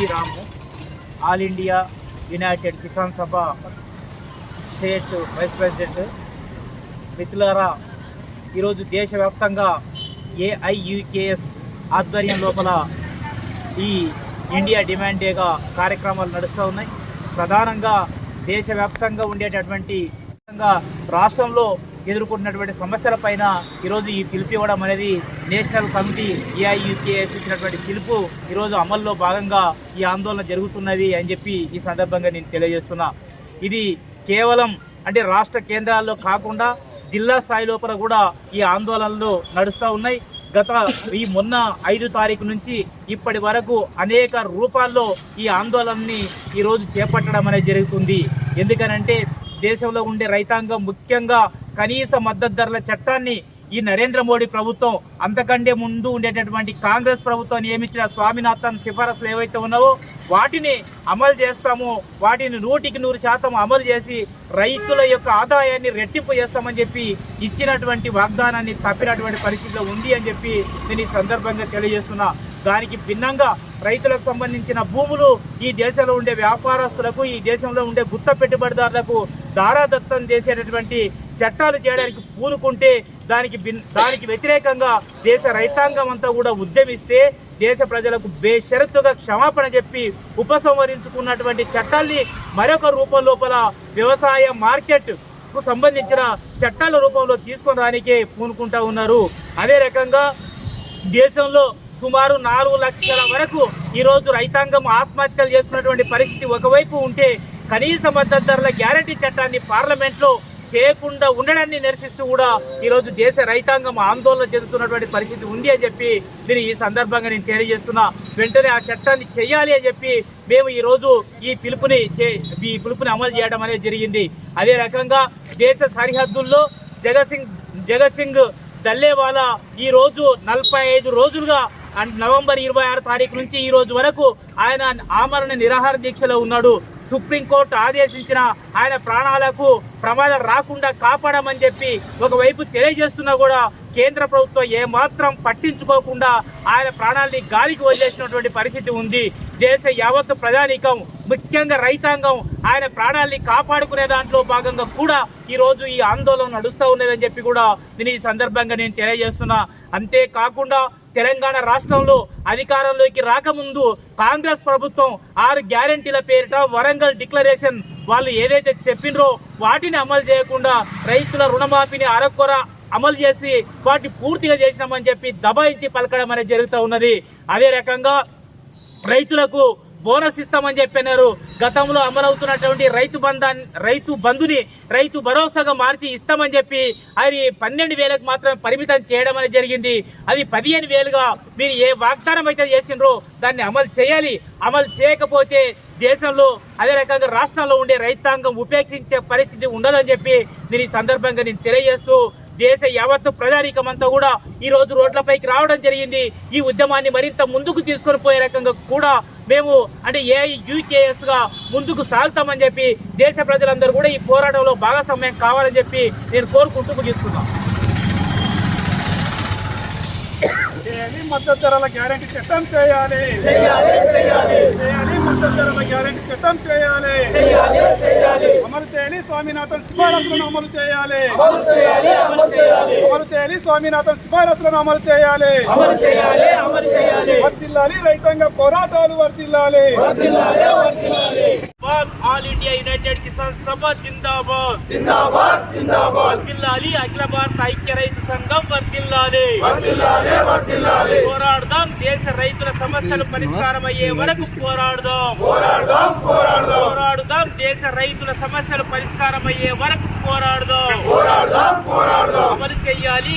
V Ramu all India united Kisan Sabha state vice president మిత్రులారా ఈరోజు దేశవ్యాప్తంగా ఏఐయుకేఎస్ ఆధ్వర్యం లోపల ఈ ఇండియా డిమాండ్ డేగా కార్యక్రమాలు నడుస్తూ ఉన్నాయి. ప్రధానంగా దేశవ్యాప్తంగా ఉండేటటువంటి రాష్ట్రంలో ఎదుర్కొంటున్నటువంటి సమస్యలపైన ఈరోజు ఈ పిలుపు ఇవ్వడం అనేది నేషనల్ కమిటీ ఏఐయుకేఎస్ ఇచ్చినటువంటి పిలుపు ఈరోజు అమల్లో భాగంగా ఈ ఆందోళన జరుగుతున్నది అని చెప్పి ఈ సందర్భంగా నేను తెలియజేస్తున్నా. ఇది కేవలం అంటే రాష్ట్ర కేంద్రాల్లో కాకుండా జిల్లా స్థాయి లోపల కూడా ఈ ఆందోళనలు నడుస్తూ ఉన్నాయి. గత ఈ మొన్న ఐదు తారీఖు నుంచి ఇప్పటి వరకు అనేక రూపాల్లో ఈ ఆందోళనని ఈరోజు చేపట్టడం అనేది జరుగుతుంది. ఎందుకనంటే దేశంలో ఉండే రైతాంగం ముఖ్యంగా కనీస మద్దతు ధరల చట్టాన్ని ఈ నరేంద్ర మోడీ ప్రభుత్వం అంతకంటే ముందు ఉండేటటువంటి కాంగ్రెస్ ప్రభుత్వం నియమించిన స్వామినాథన్ సిఫారసులు ఏవైతే ఉన్నావో వాటిని అమలు చేస్తాము వాటిని నూటికి నూరు శాతం అమలు చేసి రైతుల యొక్క ఆదాయాన్ని రెట్టింపు చేస్తామని చెప్పి ఇచ్చినటువంటి వాగ్దానాన్ని తప్పినటువంటి పరిస్థితిలో ఉంది అని చెప్పి నేను ఈ సందర్భంగా తెలియజేస్తున్నా. దానికి భిన్నంగా రైతులకు సంబంధించిన భూములు ఈ దేశంలో ఉండే వ్యాపారస్తులకు ఈ దేశంలో ఉండే గుత్త పెట్టుబడిదారులకు దారాదత్తం చేసేటటువంటి చట్టాలు చేయడానికి పూనుకుంటే దానికి దానికి వ్యతిరేకంగా దేశ రైతాంగం అంతా కూడా ఉద్యమిస్తే దేశ ప్రజలకు బేషరతుగా క్షమాపణ చెప్పి ఉపసంహరించుకున్నటువంటి చట్టాల్ని మరొక రూపం లోపల వ్యవసాయ మార్కెట్కు సంబంధించిన చట్టాల రూపంలో తీసుకొని రానికే పూనుకుంటా ఉన్నారు. అదే రకంగా దేశంలో సుమారు నాలుగు లక్షల వరకు ఈరోజు రైతాంగం ఆత్మహత్యలు చేస్తున్నటువంటి పరిస్థితి ఒకవైపు ఉంటే కనీస మద్దతు ధరల గ్యారంటీ చట్టాన్ని పార్లమెంట్లో చేయకుండా ఉండడాన్ని నిరసిస్తూ కూడా ఈరోజు దేశ రైతాంగం ఆందోళన చెందుతున్నటువంటి పరిస్థితి ఉంది అని చెప్పి నేను ఈ సందర్భంగా నేను తెలియజేస్తున్నా. వెంటనే ఆ చట్టాన్ని చేయాలి అని చెప్పి మేము ఈరోజు ఈ పిలుపుని చే- ఈ పిలుపుని అమలు చేయడం అనేది జరిగింది. అదే రకంగా దేశ సరిహద్దుల్లో జగత్ సింగ్ జగత్ దల్లేవాలా ఈ రోజు నలభై ఐదు రోజులుగా అండ్ నవంబర్ ఇరవై ఆరు తారీఖు నుంచి ఈ రోజు వరకు ఆయన ఆమరణ నిరాహార దీక్షలో ఉన్నాడు. సుప్రీంకోర్టు ఆదేశించిన ఆయన ప్రాణాలకు ప్రమాదం రాకుండా కాపాడమని చెప్పి ఒకవైపు తెలియజేస్తున్నా కూడా కేంద్ర ప్రభుత్వం ఏమాత్రం పట్టించుకోకుండా ఆయన ప్రాణాల్ని గాలికి వదిలేసినటువంటి పరిస్థితి ఉంది. దేశ యావత్తు ప్రజానీకం ముఖ్యంగా రైతాంగం ఆయన ప్రాణాల్ని కాపాడుకునే దాంట్లో భాగంగా కూడా ఈ రోజు ఈ ఆందోళన నడుస్తూ ఉన్నదని చెప్పి కూడా నేను ఈ సందర్భంగా నేను తెలియజేస్తున్నా. అంతేకాకుండా తెలంగాణ రాష్ట్రంలో అధికారంలోకి రాకముందు కాంగ్రెస్ ప్రభుత్వం ఆరు గ్యారంటీల పేరిట వరంగల్ డిక్లరేషన్ వాళ్ళు ఏదైతే చెప్పినరో వాటిని అమలు చేయకుండా రైతుల రుణమాఫీని అరకొర అమలు చేసి వాటిని పూర్తిగా చేసినామని చెప్పి దబాయించి పలకడం అనేది జరుగుతూ ఉన్నది. అదే రకంగా రైతులకు బోనస్ ఇస్తామని చెప్పినారు. గతంలో అమలవుతున్నటువంటి రైతు బంధాన్ని రైతు బంధుని రైతు భరోసాగా మార్చి ఇస్తామని చెప్పి అది పన్నెండు వేలకు మాత్రమే పరిమితం చేయడం అనేది జరిగింది. అది పదిహేను వేలుగా మీరు ఏ వాగ్దానం అయితే చేసిండ్రో దాన్ని అమలు చేయాలి. అమలు చేయకపోతే దేశంలో అదే రకంగా రాష్ట్రంలో ఉండే రైతాంగం ఉపేక్షించే పరిస్థితి ఉండదని చెప్పి నేను ఈ సందర్భంగా నేను తెలియజేస్తూ దేశ యావత్తు ప్రజానీకం అంతా కూడా ఈ రోజు రోడ్లపైకి రావడం జరిగింది. ఈ ఉద్యమాన్ని మరింత ముందుకు తీసుకొని పోయే రకంగా కూడా మేము అంటే ఏ యూకేఎస్గా ముందుకు సాగుతామని చెప్పి దేశ ప్రజలందరూ కూడా ఈ పోరాటంలో భాగస్వామ్యం కావాలని చెప్పి నేను కోరుకుంటూ ముగిస్తున్నాను. చేయాలి మద్దతు ధరల గ్యారెంటీ చట్టం చేయాలి. చేయాలి చేయాలి. చేయాలి మద్దతు ధరల గ్యారెంటీ చట్టం చేయాలి. చేయాలి చేయాలి. అమలు చేయాలి స్వామినాథన్ సిఫారసులను అమలు చేయాలి. అమలు చేయాలి అమలు చేయాలి. అమలు చేయాలి స్వామినాథన్ సిఫారసులను అమలు చేయాలి. అమలు చేయాలి అమలు చేయాలి. వర్దిల్లాలి రైతాంగ పోరాటాలు వర్దిల్లాలి వర్ధిల్లాలి all India united Kisan Sabha జిందాబాద్. జిందాబాద్ జిందాబాద్. వర్ధిల్లాలి అఖిల భారత ఐక్య రైతు సంఘం వర్ధిల్లాలి వర్దిల్లాలే వర్దిల్లాలి పోరాడదాం దేశ రైతుల సమస్యలు పరిష్కారం అయ్యే వరకు పోరాడదాం. పోరాడదాం పోరాడదాం. పోరాడుదాం దేశ రైతుల సమస్యలు పరిష్కారం అయ్యే వరకు పోరాడదాం. పోరాడదాం పోరాడదాం. అమలు చెయ్యాలి